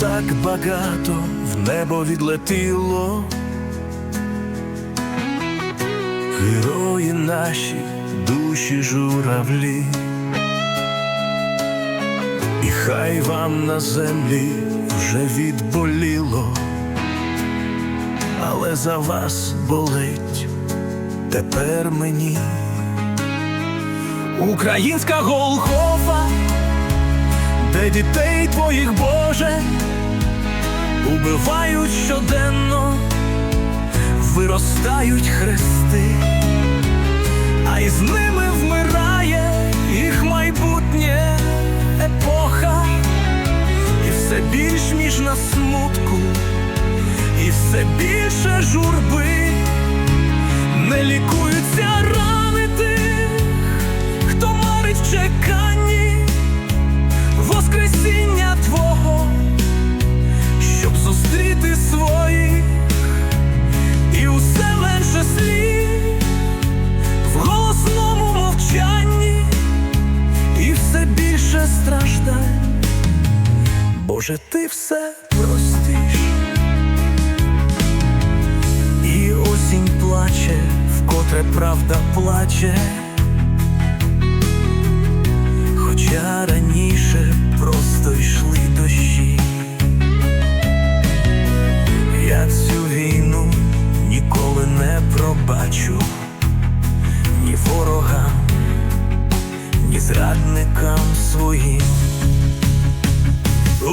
так багато в небо відлетіло. Герої наші, душі журавлі, і хай вам на землі вже відболіло, але за вас болить тепер мені. Українська Голгофа, де дітей твоїх Боже убивають щоденно, виростають хрести, а із ними вмирає їх майбутнє епоха, і все більш між на смутку, і все більше журби, не лікуються Боже, ти все простиш, і осінь плаче, вкотре правда плаче. Хоча раніше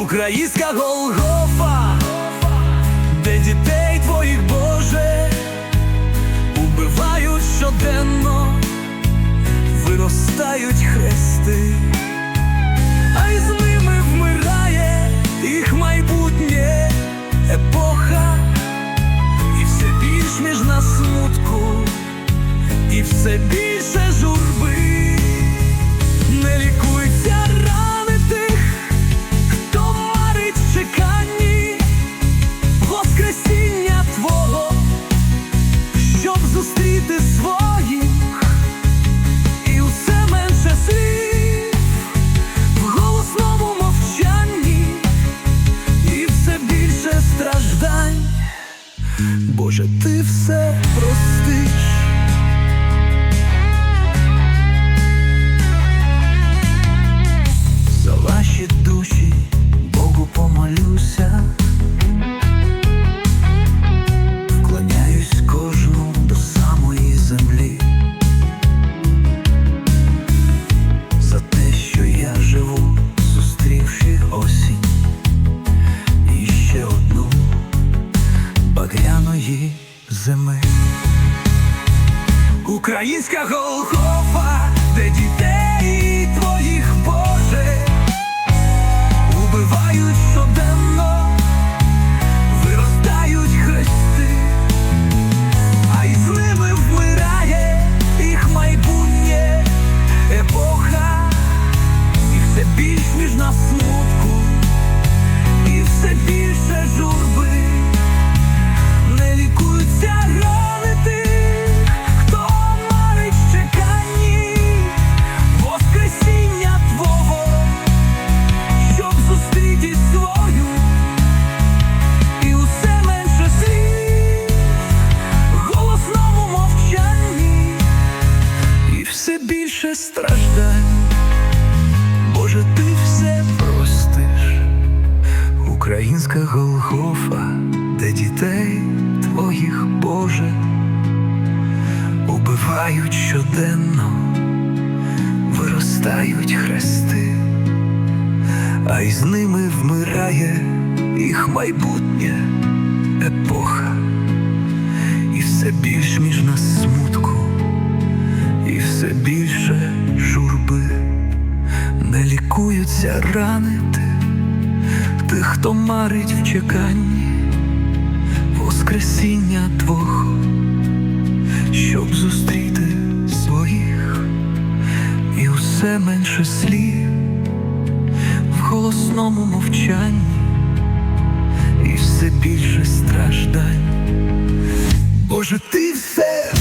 Українська Голгофа, де дітей твоїх Боже убивають щоденно Українська страждань. Боже, ти все простиш, українська Голгофа, де дітей твоїх, Боже, убивають щоденно, виростають хрести, а із ними вмирає їх майбутнє епоха, і все більш між нас смутку і все більше не лікуються рани тих, тих, хто марить в чеканні Воскресіння Твого, щоб зустріти своїх, і усе менше слів в голосному мовчанні, і все більше страждань. Боже, ти все